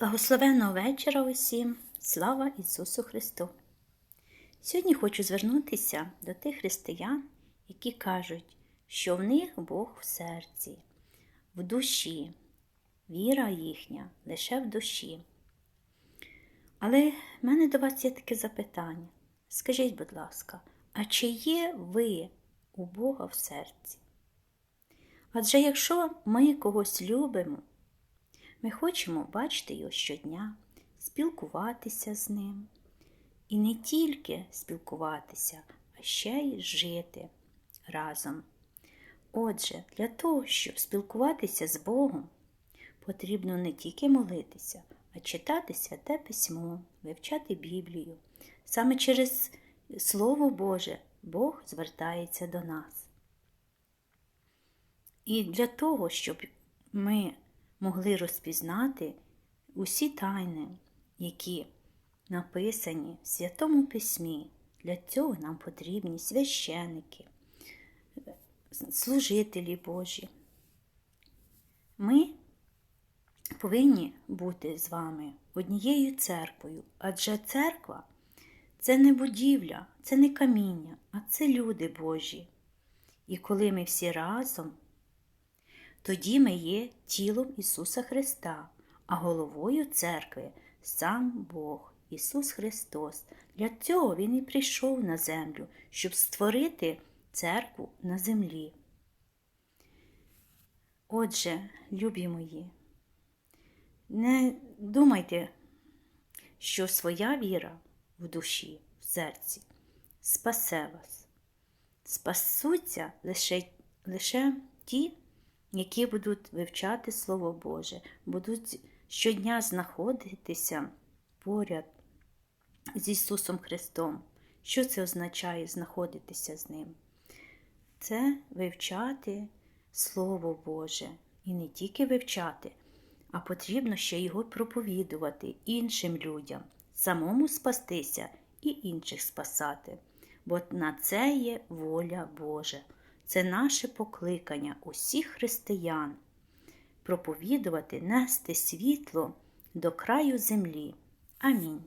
Благословенного вечора усім, слава Ісусу Христу! Сьогодні хочу звернутися до тих християн, які кажуть, що в них Бог в серці, в душі, віра їхня лише в душі. Але в мене до вас є таке запитання. Скажіть, будь ласка, а чи є ви у Бога в серці? Адже якщо ми когось любимо, ми хочемо бачити його щодня, спілкуватися з ним. І не тільки спілкуватися, а ще й жити разом. Отже, для того, щоб спілкуватися з Богом, потрібно не тільки молитися, а читати святе письмо, вивчати Біблію. Саме через Слово Боже Бог звертається до нас. І для того, щоб ми могли розпізнати усі тайни, які написані в Святому Письмі. Для цього нам потрібні священики, служителі Божі. Ми повинні бути з вами однією церквою, адже церква це не будівля, це не каміння, а це люди Божі. І коли ми всі разом тоді ми є тілом Ісуса Христа, а головою церкви сам Бог, Ісус Христос. Для цього Він і прийшов на землю, щоб створити церкву на землі. Отже, любі мої, не думайте, що своя віра в душі, в серці спасе вас. Спасуться лише, лише ті, які будуть вивчати Слово Боже, будуть щодня знаходитися поряд з Ісусом Христом. Що це означає знаходитися з Ним? Це вивчати Слово Боже. І не тільки вивчати, а потрібно ще його проповідувати іншим людям, самому спастися і інших спасати. Бо на це є воля Божа. Це наше покликання усіх християн проповідувати, нести світло до краю землі. Амінь.